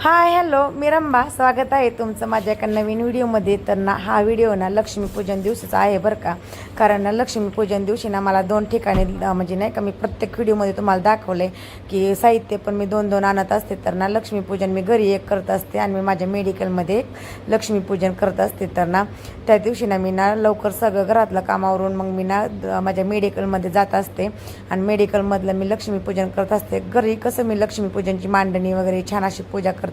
Hi hello मी रंबा. स्वागत आहे तुमचं माझ्या एका नवीन व्हिडिओमध्ये. तर ना हा व्हिडिओ ना लक्ष्मीपूजन दिवसाचा आहे बरं का. कारण ना लक्ष्मीपूजन दिवशी ना मला दोन ठिकाणी म्हणजे नाही का मी प्रत्येक व्हिडिओमध्ये तुम्हाला दाखवलं आहे की साहित्य पण मी दोन दोन आणत असते. तर ना लक्ष्मीपूजन मी घरी एक करत असते आणि मी माझ्या मेडिकलमध्ये एक लक्ष्मीपूजन करत असते. तर ना त्या दिवशी ना मी ना लवकर सगळं घरातलं कामावरून मग मी ना माझ्या मेडिकलमध्ये जात असते. आणि मेडिकलमधलं मी लक्ष्मीपूजन करत असते. घरी कसं मी लक्ष्मीपूजनची मांडणी वगैरे छान अशी पूजा करते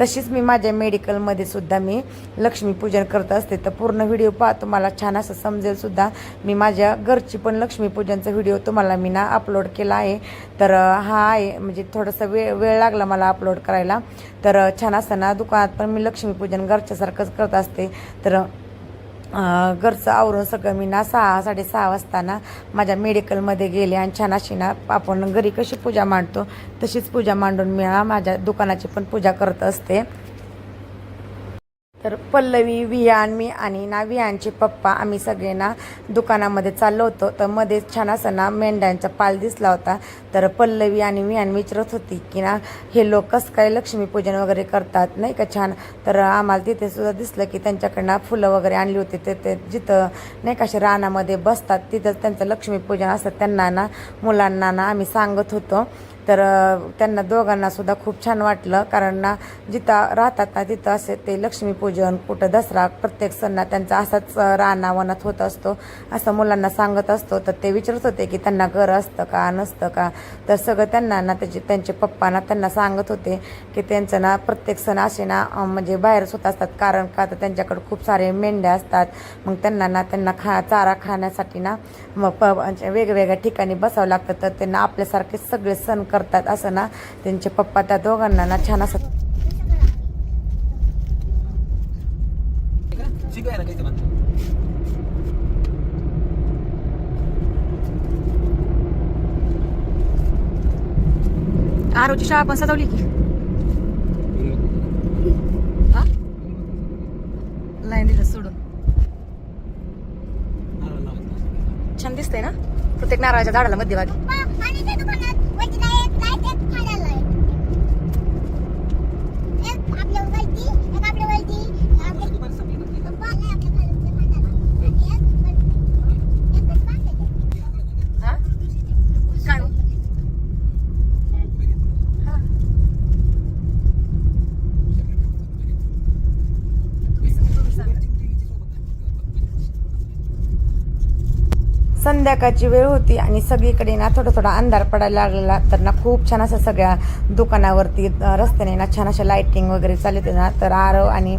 तशीच मी माझ्या मेडिकलमध्ये सुद्धा मी लक्ष्मीपूजन करत असते. तर पूर्ण व्हिडिओ पहा तुम्हाला छान असं समजेल सुद्धा. मी माझ्या घरची पण लक्ष्मीपूजनचा व्हिडिओ तुम्हाला मी ना अपलोड केला आहे. तर हा आहे म्हणजे थोडासा वेळ वेळ लागला मला अपलोड करायला. तर छान असं ना दुकानात पण मी लक्ष्मीपूजन घरच्यासारखंच करत असते. तर घरचं आवरून सगळं मी ना सहा साडेसहा वाजताना माझ्या मेडिकलमध्ये गेले आणि छान अशी ना आपण घरी कशी पूजा मांडतो तशीच पूजा मांडून मी ना माझ्या दुकानाची पण पूजा करत असते. तर पल्लवी विहान मी आणि ना विहानचे पप्पा आम्ही सगळे ना दुकानामध्ये चाललो होतो. तर मध्ये छान असं ना मेंढ्यांचा पाल दिसला होता. तर पल्लवी आणि विहान विचारत होती की ना हे लोक कसं काय लक्ष्मीपूजन वगैरे करतात नाही का छान? तर आम्हाला तिथे सुद्धा दिसलं की त्यांच्याकडनं फुलं वगैरे आणली होती. ते ते जिथं नाही का असे रानामध्ये बसतात तिथंच त्यांचं लक्ष्मीपूजन असतं त्यांना ना मुलांना ना आम्ही सांगत होतो. तर त्यांना दोघांना सुद्धा खूप छान वाटलं. कारण ना जिथं राहतात ना तिथं असे ते लक्ष्मीपूजन कुठं दसरा प्रत्येक सणना त्यांचा असाच रानावनात होत असतो. असं मुलांना सांगत असतो. तर ते विचारत होते की त्यांना घर असतं का नसतं का? तर सगळं त्यांना ना त्याचे त्यांचे पप्पा ना त्यांना सांगत होते की त्यांचं ना प्रत्येक सण असे ना म्हणजे बाहेरच होत असतात. कारण का? तर त्यांच्याकडे खूप सारे मेंढ्या असतात. मग त्यांना ना त्यांना खा चारा खाण्यासाठी ना मग प म्हणजे वेगवेगळ्या ठिकाणी बसावं लागतं. तर त्यांना आपल्यासारखे सगळे सण करतात असं ना त्यांचे पप्पा त्या दोघांना ना छान असं आरोची शाळा पण सजवली की? लाईन दिलं सोडून. छान दिसतंय ना? प्रत्येक नारळाच्या झाडाला मध्यभागी. आणि त्या दुकानात वरतीला एक लाइट एक खाण्याला लाइट एक आपल्या वरती एक आपल्या वरती आपल्या पप्पा आणि आपल्या खालच्या खाण्याला आणि एक एकच बांधायचं. हा? काय हो? हा. संध्याकाळची वेळ होती आणि सगळीकडे ना थोडा थोडा अंधार पडायला लागलेला तर ना खूप छान असं सगळ्या दुकानावरती रस्त्याने ना छान अशा लाईटिंग वगैरे चालू होते ना. तर आरव आणि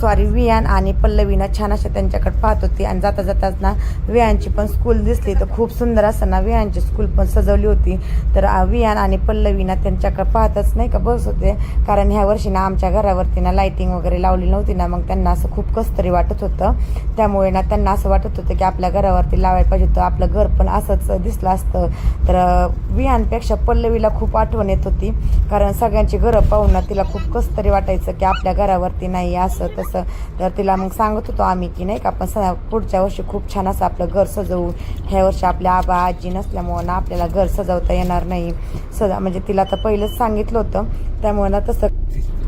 सॉरी वियान आणि पल्लवी ना छान अशा त्यांच्याकडे पाहत होती. आणि जाता जाताच ना वियांची पण स्कूल दिसली. तर खूप सुंदर असं ना वियांची स्कूल पण सजवली होती. तर वियान आणि पल्लवी ना त्यांच्याकडे पाहतच नाही का बस होते. कारण ह्या वर्षी ना आमच्या घरावरती ना लाईटिंग वगैरे लावली नव्हती ना. मग त्यांना असं खूप कसतरी वाटत होतं. त्यामुळे ना त्यांना असं वाटत होतं की आपल्या घरावरती लावायला पाहिजे होतं. आपलं घर पण असंच दिसलं असतं. तर विहानपेक्षा पल्लवीला खूप आठवण येत होती. कारण सगळ्यांची घरं पाहून ना तिला खूप कसं तरी वाटायचं की आपल्या घरावरती नाही असं तसं. तर तिला मग सांगत होतो आम्ही की नाही का आपण स- पुढच्या वर्षी खूप छान असं आपलं घर सजवू. ह्या वर्षी आपल्या आबा आजी नसल्यामुळं ना आपल्याला घर सजवता येणार नाही. सजा म्हणजे तिला तर पहिलंच सांगितलं होतं. त्यामुळे ना तसं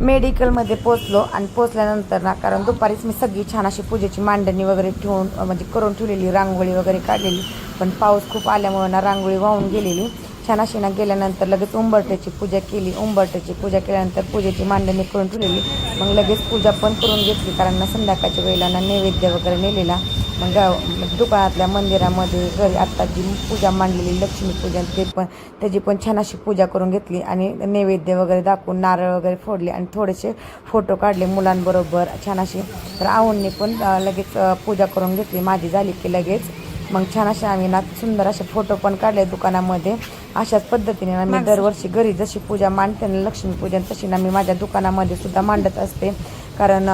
मेडिकलमध्ये पोचलो आणि पोचल्यानंतर ना कारण दुपारीच मी सगळी छान अशी पूजेची मांडणी वगैरे ठेवून म्हणजे करून ठेवलेली रांगोळी वगैरे काढलेली. पण पाऊस खूप आल्यामुळे ना रांगोळी वाहून गेलेली. छान अशी ना गेल्यानंतर लगेच उंबरट्याची पूजा केली. उंबरट्याची पूजा केल्यानंतर पूजेची मांडणी करून ठेवलेली. मग लगेच पूजा पण करून घेतली कारण ना संध्याकाळच्या वेळेला ना नैवेद्य वगैरे नेलेला. मग गाव दुकानातल्या मंदिरामध्ये घरी आत्ता जी पूजा मांडलेली लक्ष्मीपूजन ते पण त्याची पण छान अशी पूजा करून घेतली आणि नैवेद्य वगैरे दाखवून नारळ वगैरे फोडले आणि थोडेसे फोटो काढले मुलांबरोबर छान अशी. तर आवडणी पण लगेच पूजा करून घेतली. माझी झाली की लगेच. मग छान असे आम्ही ना सुंदर असे फोटो पण काढले दुकानामध्ये. अशाच पद्धतीने मी दरवर्षी घरी जशी पूजा मांडते ना लक्ष्मीपूजन तशी ना मी माझ्या दुकानामध्ये सुद्धा मांडत असते. कारण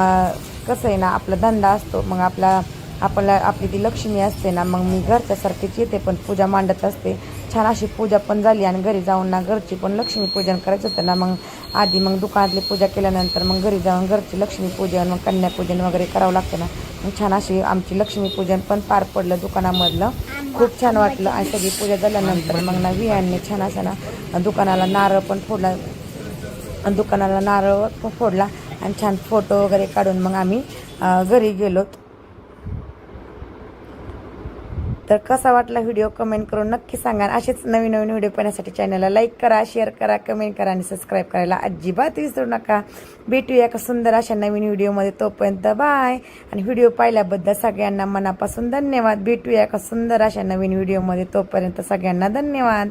कसं आहे ना आपला धंदा असतो. मग आपला आपल्याला आपली ती लक्ष्मी असते ना मग मी घरच्यासारखीच येते पण पूजा मांडत असते. छान अशी पूजा पण झाली आणि घरी जाऊन ना घरची पण लक्ष्मीपूजन करायचं होतं ना मग आधी मग दुकानातली पूजा केल्यानंतर मग घरी जाऊन घरची लक्ष्मीपूजन मग कन्यापूजन वगैरे करावं लागतं ना. मग छान अशी आमची लक्ष्मीपूजन पण पार पडलं दुकानामधलं. खूप छान वाटलं आणि सगळी पूजा झाल्यानंतर मग ना वियांनी छान असं ना दुकानाला नारळ पण फोडला. दुकानाला नारळ फोडला आणि छान फोटो वगैरे काढून मग आम्ही घरी गेलोत तर कसा वाटला व्हिडिओ कमेंट करून नक्की सांगा. असेच नवीन नवीन व्हिडिओ पाहण्यासाठी चॅनलला लाईक करा शेअर करा कमेंट करा आणि सबस्क्राईब करायला अजिबात विसरू नका. भेटूया एका सुंदर अशा नवीन व्हिडिओमध्ये तोपर्यंत बाय आणि व्हिडिओ पाहिल्याबद्दल सगळ्यांना मनापासून धन्यवाद. भेटूया एका सुंदर अशा नवीन व्हिडिओमध्ये तोपर्यंत सगळ्यांना धन्यवाद.